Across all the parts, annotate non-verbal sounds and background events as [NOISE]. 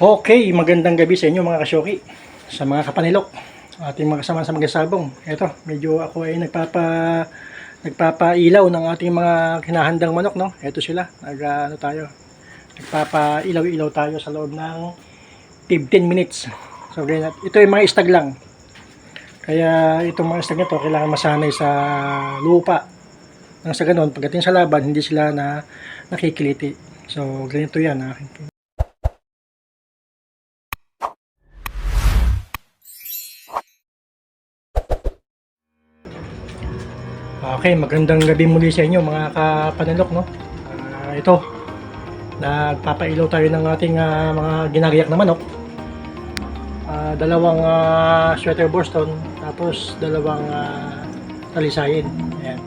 Okay, magandang gabi sa inyo mga kasyoki, sa mga kapanilok, ating mga kasama sa magasabong. Ito, medyo ako ay nagpapa nagpapailaw ng ating mga kinahandang manok, no? Ito sila, nag ano tayo. Nagpapailaw-ilaw tayo sa loob ng 15 minutes. So. Ito ay mga istag lang. Kaya itong mga istag nito kailangan masanay sa lupa. Nang sa ganun, pagdating sa laban, hindi sila na nakikiliti. So, ganito yan. ah. Okay, magandang gabi muli sa inyo mga kapanalok, no? Ah, ito, nagpapailaw tayo ng ating ah, mga ginagayak na manok. Ah, dalawang ah, sweater Boston, tapos dalawang ah, talisayin. Ayan.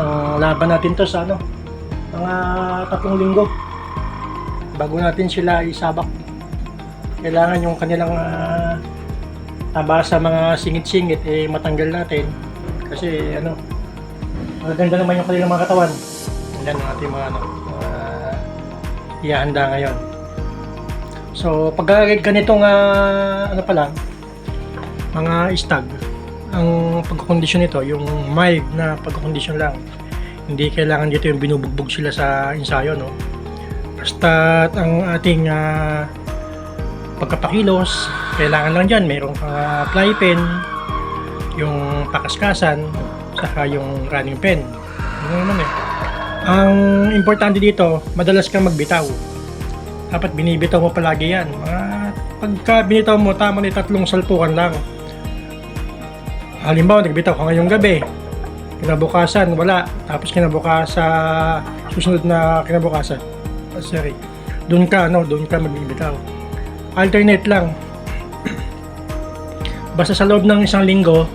Ang laban natin to sa ano, mga tatlong linggo. Bago natin sila isabak. Kailangan yung kanilang ah, taba sa mga singit-singit eh matanggal natin kasi ano maganda naman yung kanilang mga katawan. Yan ang ating mga ano mga ihahanda ngayon. So pag ganitong ah, ano pa lang mga stag ang pagkakondisyon nito yung mild na pagkakondisyon lang hindi kailangan dito yung binubugbog sila sa ensayo no? Basta ang ating ah, pagkapakilos kailangan lang dyan mayroong uh, fly pen yung pakaskasan saka yung running pen. Yun naman eh. Ang importante dito madalas kang magbitaw. Dapat binibitaw mo palagi yan. Mga pagka binitaw mo tama ni tatlong salpukan lang. Halimbawa nagbitaw ka ngayong gabi kinabukasan wala. Tapos kinabukasan sa susunod na kinabukasan oh, sorry. Doon ka ano doon ka magbibitaw. Alternate lang. [CLEARS THROAT] Basta sa loob ng isang linggo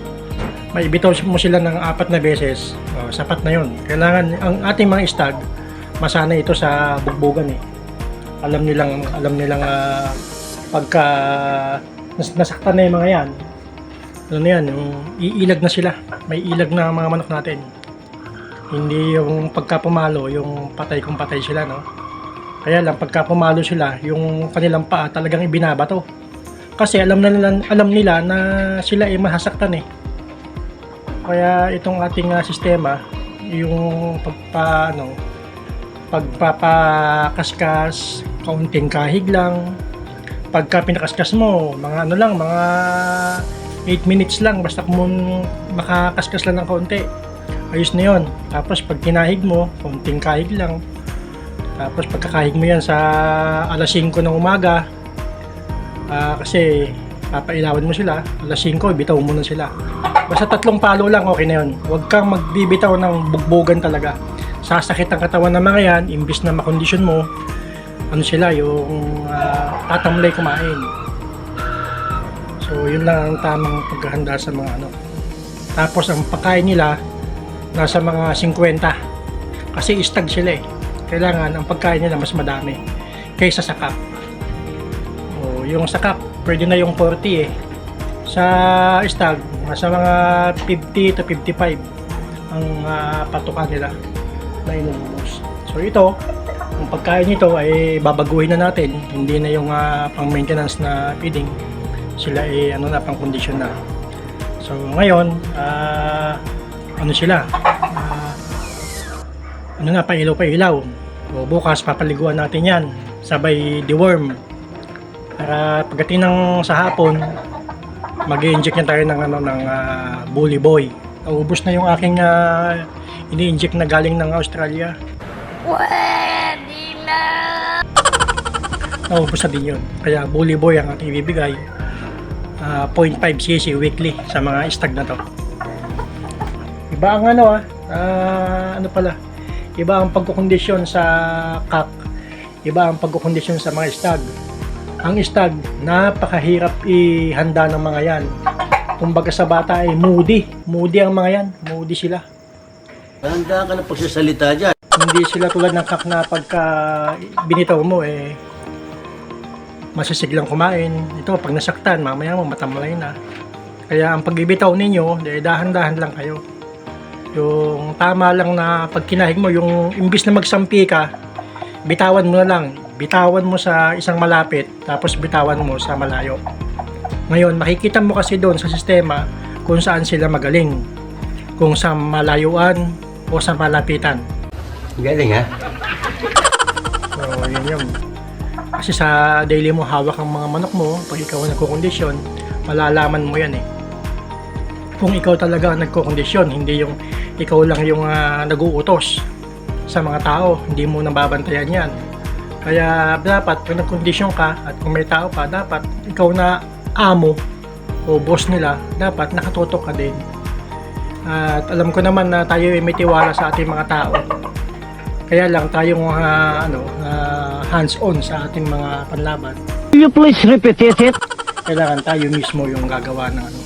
may bitaw mo sila ng apat na beses oh, sapat na yon kailangan ang ating mga stag masanay ito sa bugbugan eh. Alam nilang alam nilang ah, pagka nas, nasaktan na yung mga yan ano na yan yung iilag na sila. May ilag na mga manok natin. Hindi yung pagka pumalo yung patay kung patay sila no? Kaya lang pagka pumalo sila yung kanilang paa talagang ibinabato kasi alam na nila, alam nila na sila ay masasaktan eh kaya itong ating ah, sistema, yung pagpa ano, pagpapakaskas, kaunting kahig lang. Pagka pinakaskas mo, mga ano lang, mga 8 minutes lang basta kung makakaskas lang ng kaunti. Ayos na 'yon. Tapos pag kinahig mo, kaunting kahig lang. Tapos pagkakahig mo yan sa alas 5 ng umaga, ah, kasi papailawan mo sila, alas 5, bitaw mo na sila. Basta tatlong palo lang, okay na yun. Huwag kang magbibitaw ng bugbogan talaga. Sasakit ang katawan ng mga yan, imbis na makondisyon mo, ano sila, yung ah, tatamlay kumain. So, yun lang ang tamang paghahanda sa mga ano. Tapos, ang pagkain nila, nasa mga 50. Kasi istag sila eh. Kailangan, ang pagkain nila mas madami kaysa sa cup. O, yung sa cup, pwede na yung 40 eh sa stag nasa mga 50 to 55 ang uh, patukan nila na inubos. So ito ang pagkain nito ay babaguhin na natin. Hindi na yung ah, pang maintenance na feeding. Sila ay ano na pang condition na. So ngayon ah, ano sila? Ah, ano na pailaw pailaw o bukas papaliguan natin yan. Sabay deworm. Para pagdating ng sa hapon mag-inject na tayo ng ano ng ah, Bully Boy. Naubos na yung aking uh, ini-inject na galing ng Australia. Pwede na! Naubos na din yun. Kaya Bully Boy ang ating ibibigay. Ah, 0.5 cc weekly sa mga stag na to. Iba ang ano ah, ah, ano pala, iba ang pagkukondisyon sa kak, iba ang pagkukondisyon sa mga stag. Ang stag, napakahirap ihanda ng mga yan. Kumbaga sa bata ay moody. Moody ang mga yan. Moody sila. Handa ka na pagsasalita dyan. Hindi sila tulad ng kak na pagka binitaw mo eh masisiglang kumain. Ito, pag nasaktan, mamaya mo matamlay na. Kaya ang pagbibitaw ninyo, eh, dahan-dahan lang kayo. Yung tama lang na pag kinahig mo, yung imbis na magsampi ka, bitawan mo na lang. Bitawan mo sa isang malapit, tapos bitawan mo sa malayo. Ngayon, makikita mo kasi doon sa sistema kung saan sila magaling. Kung sa malayuan o sa malapitan. Galing ha? So, yun yun. Kasi sa daily mo hawak ang mga manok mo, pag ikaw ang nagkukondisyon, malalaman mo yan eh. Kung ikaw talaga ang nagkukondisyon, hindi yung ikaw lang yung ah, nag-uutos sa mga tao, hindi mo nababantayan yan. Kaya dapat pag nagkondisyon ka at kung may tao ka, dapat ikaw na amo o boss nila, dapat nakatutok ka din. At alam ko naman na tayo ay may tiwala sa ating mga tao. Kaya lang tayong ah, ano, ah, hands-on sa ating mga panlaban. Will you please repeat it? Kailangan tayo mismo yung gagawa ng ano,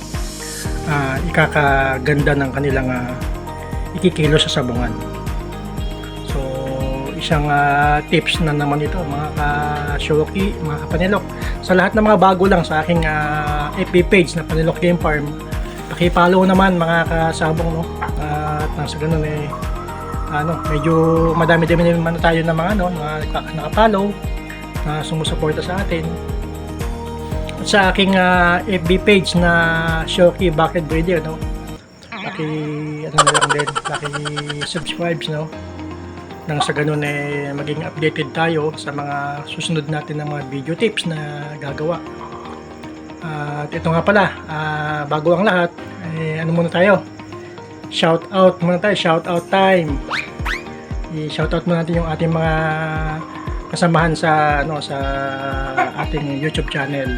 ah, ikakaganda ng kanilang ah, ikikilo sa sabungan. Isang ah, tips na naman ito mga ka-shoki, mga kapanilok. Sa lahat ng mga bago lang sa aking ah, FB page na Panilok Game Farm, paki-follow naman mga kasabong no. at nang sa ganun eh ano, medyo madami-dami naman na tayo na mga ano, mga naka- nakapollow na sumusuporta sa atin. At sa aking ah, FB page na Shoki Bucket Breeder, no? Laki, ano lang din, laki subscribes, no? Nang sa ganun eh, maging updated tayo sa mga susunod natin ng mga video tips na gagawa. At ito nga pala, ah, bago ang lahat, eh, ano muna tayo? Shout out muna tayo, shout out time. I-shout out muna natin yung ating mga kasamahan sa ano sa ating YouTube channel.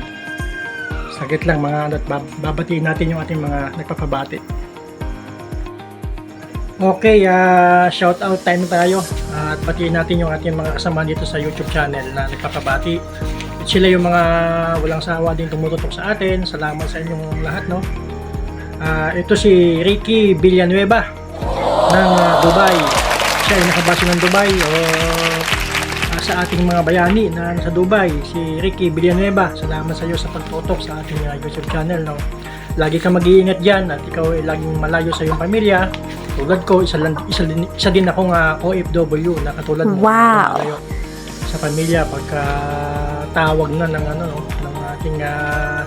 Saglit lang mga ano, at bab- babatiin natin yung ating mga nagpapabati. Okay, ah shout out time tayo at batiin natin yung ating mga kasama dito sa YouTube channel na nagpapabati. At sila yung mga walang sawa din tumututok sa atin. Salamat sa inyong lahat, no? Ah, ito si Ricky Villanueva ng ah, Dubai. Siya ay nakabase ng Dubai o ah, sa ating mga bayani na nasa Dubai. Si Ricky Villanueva, salamat sa iyo sa pagtutok sa ating ah, YouTube channel. No? Lagi ka mag-iingat dyan at ikaw ay laging malayo sa iyong pamilya. Tulad ko, isa, lang, isa, din, isa din akong ah, OFW na katulad mo. Wow. Malayo sa pamilya pagka tawag na ng ano no, ng ating ah,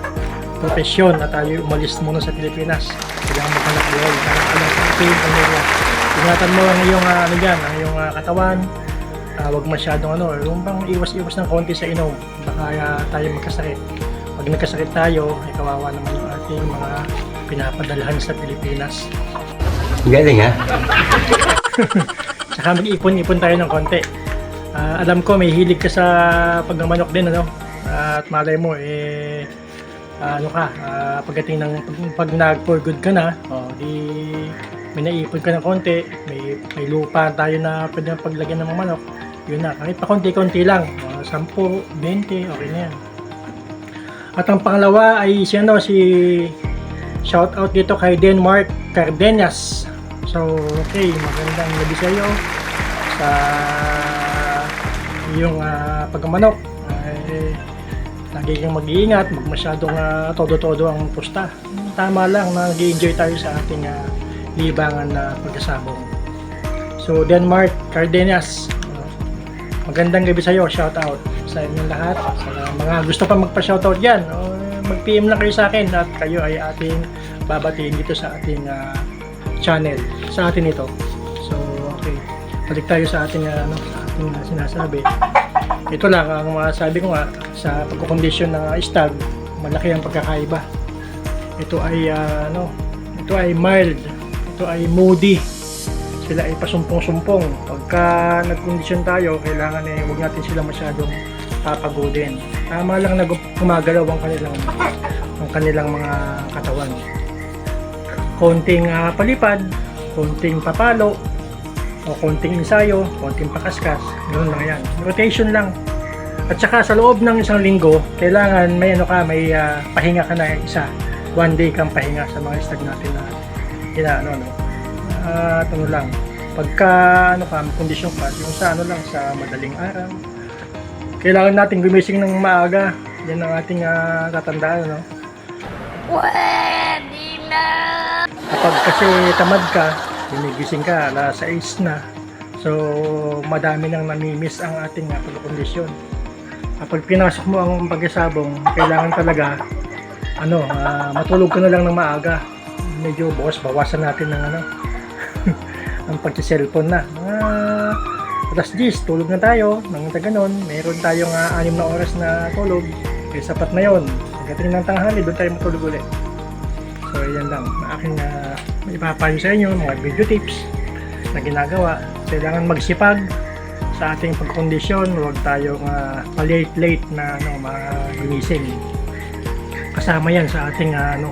profesyon na tayo umalis muna sa Pilipinas. Kailangan maghanap buhay. Kailangan ka sa ating pamilya. Ingatan mo ang iyong ah, ano dyan, ang iyong ah, katawan. Ah, huwag masyadong ano, yung bang iwas-iwas ng konti sa inom. Baka ah, tayo magkasakit. Pag nagkasakit tayo, ay kawawa naman yung ating mga pinapadalhan sa Pilipinas. Galing ha? [LAUGHS] Saka mag-ipon-ipon tayo ng konti. Ah, alam ko may hilig ka sa pagmamanok din ano. at malay mo eh ah, ano ka, ah, pagdating ng pag, pag nag for good ka na, oh, di may naipon ka ng konti, may may lupa tayo na pwede paglagyan ng manok. Yun na, kahit pa konti-konti lang, mga 10, 20, okay na yan. At ang pangalawa ay si ano si shout out dito kay Denmark Cardenas. So, okay, magandang gabi sa iyo sa iyong uh, pagkamanok. Ay, lagi kang mag-iingat, mag masyadong ah, todo-todo ang pusta. Tama lang na nag enjoy tayo sa ating ah, libangan na pagkasabong. So, Denmark Cardenas, magandang gabi sa iyo, shout out sa inyong lahat. Sa mga gusto pa magpa-shoutout dyan, oh, mag-PM lang kayo sa akin at kayo ay ating babatiin dito sa ating ah, channel, sa atin ito. So, okay. Balik tayo sa ating, ah, ano, sa ating ah, sinasabi. Ito lang, ang masabi ko nga, sa pagkukondisyon ng ah, stag, malaki ang pagkakaiba. Ito ay, ah, ano, ito ay mild, ito ay moody, sila ay pasumpong-sumpong. Pagka nagkondisyon tayo, kailangan eh, huwag natin sila masyadong papagodin. Tama lang na gu- gumagalaw ang kanilang, ang kanilang mga katawan. Konting ah, palipad, konting papalo, o konting ensayo, konting pakaskas, ganoon lang yan. Rotation lang. At saka sa loob ng isang linggo, kailangan may ano ka, may ah, pahinga ka na isa. One day kang pahinga sa mga stag natin na inaano no. At ano lang, pagka ano ka, kondisyon ka, yung sa ano lang, sa madaling araw, kailangan natin gumising ng maaga. Yan ang ating ah, tatandaan, no? Pwede na! Kapag kasi tamad ka, gumigising ka, alas 6 na. So, madami nang namimiss ang ating uh, pagkondisyon. kapag pinasok mo ang pagsasabong, kailangan talaga ano, ah, matulog ka na lang ng maaga. Medyo bukas bawasan natin ng ano [LAUGHS] ang pagsi-cellphone na. Mga alas 10, tulog na tayo. Nang ganon, meron tayong uh, anim na oras na tulog. Kaya sapat na yon. Pagdating ng tanghali, doon tayo matulog ulit. So, yan lang. Ang aking uh, ipapayo sa inyo, mga video tips na ginagawa. Kailangan magsipag sa ating pagkondisyon. Huwag tayong uh, late-late na ano, magising. Kasama yan sa ating uh, ano,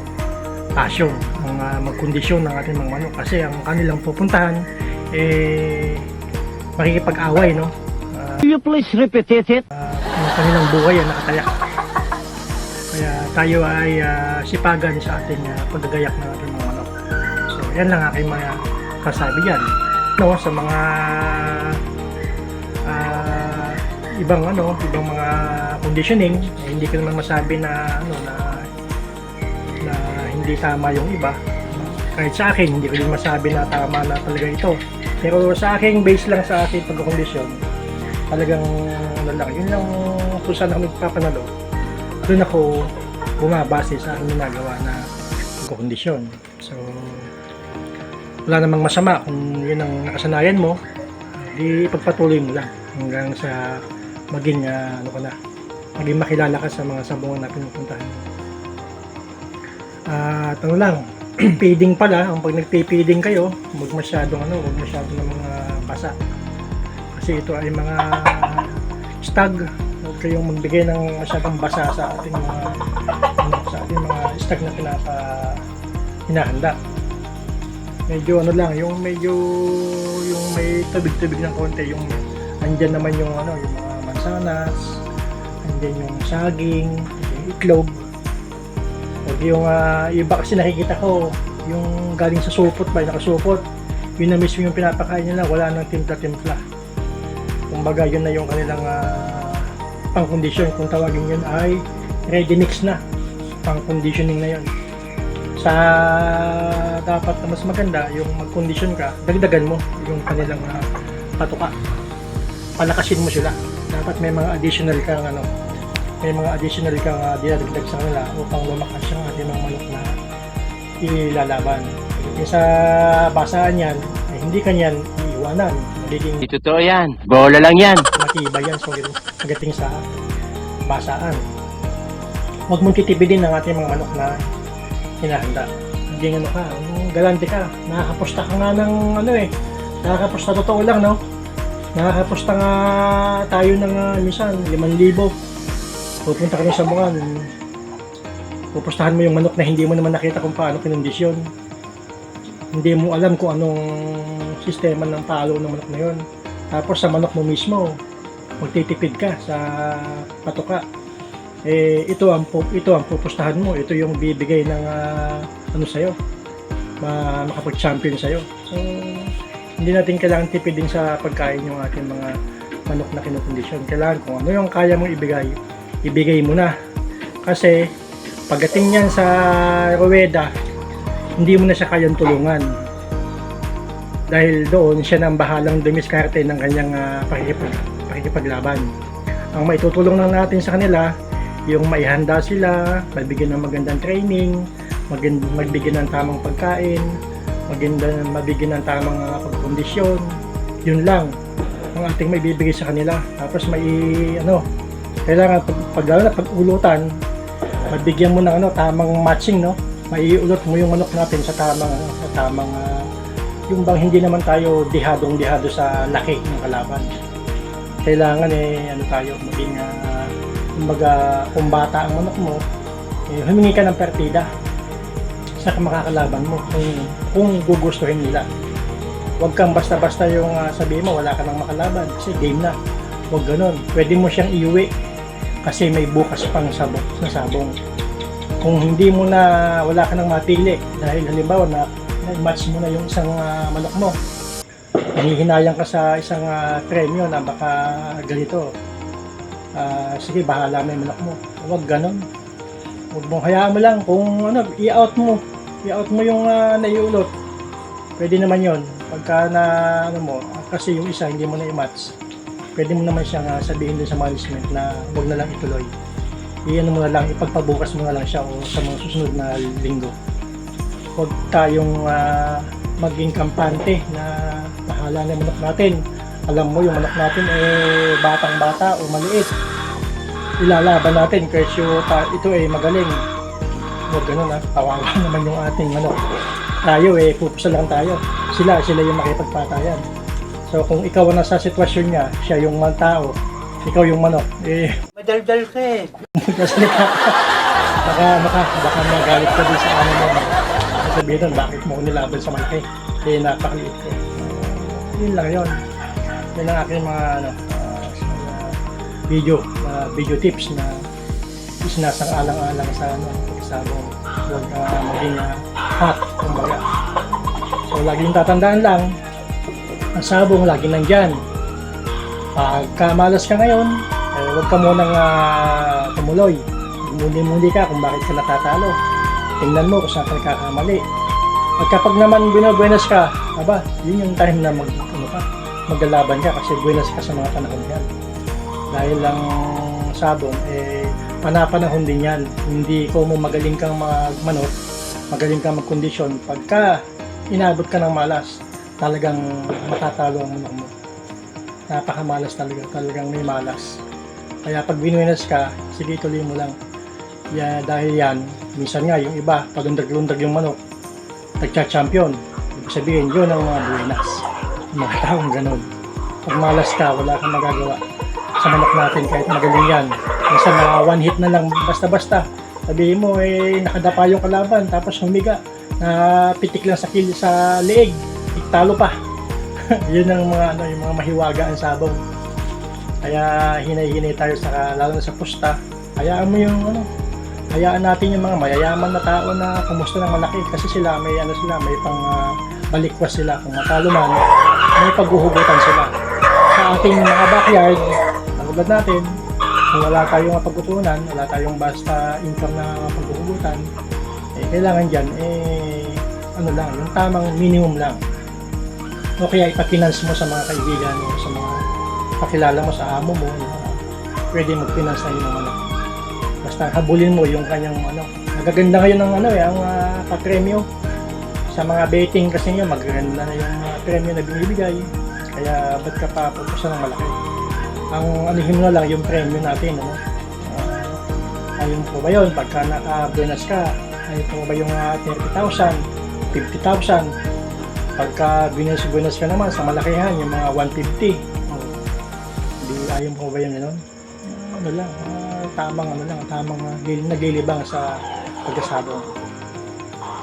passion, ang uh, magkondisyon ng ating mga manok. Kasi ang kanilang pupuntahan, eh, makikipag-away, no? Ah, Will you please repeat it? uh, ang kanilang buhay ay nakatayak. Tayo ay ah, sipagan sa ating uh, paggagayak ng ating mga manok. So, yan lang aking mga kasabi yan. No, sa mga ah, ibang ano, ibang mga conditioning, eh, hindi ko naman masabi na ano na na hindi tama yung iba. Kahit sa akin, hindi ko din masabi na tama na talaga ito. Pero sa aking base lang sa aking pagkakondisyon, talagang lang, yun lang kung saan ako nagpapanalo. Doon ako bumabase sa aking ginagawa na pagkakondisyon. So, wala namang masama kung yun ang nakasanayan mo, di pagpatuloy mo lang hanggang sa maging ah, ano ka na, maging makilala ka sa mga sabungan na pinupuntahan. At ano lang, [CLEARS THROAT] feeding pala, ang pag nagpi-feeding kayo, huwag masyadong ano, huwag masyadong ng mga basa. Kasi ito ay mga stag, huwag kayong magbigay ng masyadong basa sa ating mga mga stag na pinapa hinahanda. Medyo ano lang, yung medyo yung may tubig-tubig ng konti, yung andyan naman yung ano, yung mga mansanas, andyan yung saging, yung itlog, Huwag yung ah, iba kasi nakikita ko, yung galing sa supot ba, nakasupot, yun na mismo yung pinapakain nila, wala nang timpla-timpla. Kumbaga yun na yung kanilang uh, pang-condition, kung tawagin yun ay ready mix na, pang-conditioning na yun. Sa dapat na mas maganda, yung mag-condition ka, dagdagan mo yung kanilang ah, patuka. Palakasin mo sila. Dapat may mga additional kang ano, may mga additional kang uh, dinadagdag sa kanila upang lumakas yung ating mga manok na ilalaban. Yung sa basaan yan, eh, hindi kanyan iiwanan. Magiging Di totoo yan. Bola lang yan. matibay yan so, pagdating sa basaan. Huwag mong titibidin ang ating mga manok na hinahanda. Hindi ano ka, galante ka, nakakapusta ka nga ng ano eh, nakakapusta totoo lang no? Nakakapusta nga tayo ng uh, minsan, 5,000 pupunta ka rin sa bukan, pupustahan mo yung manok na hindi mo naman nakita kung paano kinondisyon. Hindi mo alam kung anong sistema ng palo ng manok na yun. Tapos sa manok mo mismo, magtitipid ka sa patuka. Eh, ito ang ito ang pupustahan mo. Ito yung bibigay ng ah, ano sa'yo. Ma makapag-champion sa'yo. So, hindi natin kailangan tipidin sa pagkain yung ating mga manok na kinokondisyon. Kailangan kung ano yung kaya mong ibigay, ibigay mo na. Kasi pagdating niyan sa ruweda, hindi mo na siya kayang tulungan. Dahil doon siya nang bahalang dumiskarte ng kanyang uh, pakikipag, pakikipaglaban. Ang maitutulong lang natin sa kanila, yung maihanda sila, magbigyan ng magandang training, magin- magbigyan ng tamang pagkain, maganda, mabigyan ng tamang uh, pagkondisyon. Yun lang ang ating may bibigay sa kanila. Tapos may ano, kailangan pag, pag lalo pag ulutan, magbigyan mo ng ano, tamang matching, no? Maiulot mo yung manok natin sa tamang ano, sa tamang ah, yung bang hindi naman tayo dihadong dihado sa laki ng kalaban. Kailangan eh ano tayo maging uh, kumbaga kung bata ang manok mo, eh, humingi ka ng partida sa makakalaban mo kung, kung gugustuhin nila. Huwag kang basta-basta yung uh, sabihin mo wala ka nang makalaban kasi game na. Huwag ganun. Pwede mo siyang iuwi kasi may bukas pang sabong, na sabong. Kung hindi mo na wala ka nang mapili dahil halimbawa na match mo na yung isang ah, manok mo. Hinihinayang ka sa isang ah, premyo na baka ganito. Ah, sige, bahala mo yung manok mo. Huwag ganun. Huwag mong hayaan mo lang kung ano, i-out mo. I-out mo yung uh, naiulot. Pwede naman yon Pagka na ano mo, kasi yung isa hindi mo na i-match. pwede mo naman siyang ah, sabihin dun sa management na huwag na lang ituloy. Iyan mo na lang, ipagpabukas mo na lang siya o sa mga susunod na linggo. Huwag tayong ah, maging kampante na bahala na manok natin. Alam mo yung manok natin eh batang-bata o maliit. Ilalaban natin kasi ito eh magaling. Huwag ganun ah, kawawa [LAUGHS] naman yung ating manok. Tayo eh, pupusa lang tayo. Sila, sila yung makipagpatayan. So kung ikaw ang nasa sitwasyon niya, siya yung mga tao, ikaw yung manok, eh, [LAUGHS] Madaldal ka eh. magkasalita ka. [LAUGHS] baka, baka, baka magalit ka din sa ano mo. Sabihin nun, bakit mo nilaban sa malaki? Eh, napakaliit ko. yun lang yun. Yun ang aking mga, ano, mga video, mga video tips na isinasang alang-alang sa ano, pagsabong huwag ka maging uh, hot, kumbaga. So, laging tatandaan lang, ang sabong lagi nandyan. Pagka malas ka ngayon, eh, huwag ka munang uh, tumuloy. Muli-muli ka kung bakit ka natatalo. Tingnan mo kung saan ka nagkakamali. At kapag naman binabuenas ka, aba, yun yung time na mag, ano ka, maglalaban ka kasi buenas ka sa mga panahon yan. Dahil lang sabon, eh, panapanahon din yan. Hindi ko mo magaling kang magmanot, magaling kang magkondisyon. Pagka inabot ka ng malas, talagang matatalo ang manok mo. Napakamalas talaga, talagang may malas. Kaya pag binuenas ka, sige tuloy mo lang. Ya, dahil yan, minsan nga yung iba, pag lundag-lundag yung manok, nagcha-champion. Ibig sabihin, yun ang mga buenas. Mga taong ganun. Pag malas ka, wala kang magagawa sa manok natin kahit magaling yan. Minsan mga one hit na lang, basta-basta. Sabihin mo, eh, nakadapa yung kalaban, tapos humiga, na pitik lang sa kil sa leeg, talo pa. [LAUGHS] yun ang mga ano, yung mga mahiwaga ang sabong. Kaya hinay-hinay tayo sa lalo na sa pusta. Hayaan mo yung ano, hayaan natin yung mga mayayaman na tao na kumusta ng malaki kasi sila may ano sila, may pang ah, balikwas sila kung matalo man, may paghuhugutan sila. Sa ating mga backyard, katulad natin, kung wala tayong mapagkutunan, wala tayong basta income na paghuhugutan, eh, kailangan dyan, eh, ano lang, yung tamang minimum lang. O kaya ipafinance mo sa mga kaibigan mo, sa mga pakilala mo sa amo mo, na pwede mag-finance na yung mga anak. Basta habulin mo yung kanyang ano. Magaganda ngayon ng ano eh, ang uh, papremyo. Sa mga betting kasi nyo, magaganda na yung uh, premyo na binibigay. Kaya ba't ka pa pupusa ng malaki? Ang anihin mo na lang yung premyo natin, ano? Uh, ayun po ba yun? Pagka naka-bonus ka, ayun po ba yung uh, 30,000, 50,000? Pagka bonus-bonus ka naman sa malakihan, yung mga 150. Oh, Di ayun po ba yung gano'n? ano lang, ah, tamang ano lang, tamang uh, naglilibang sa pagkasabong.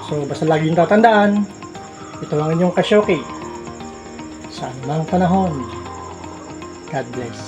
So, basta laging tatandaan, ito ang inyong kasyoki. Sa anumang panahon. God bless.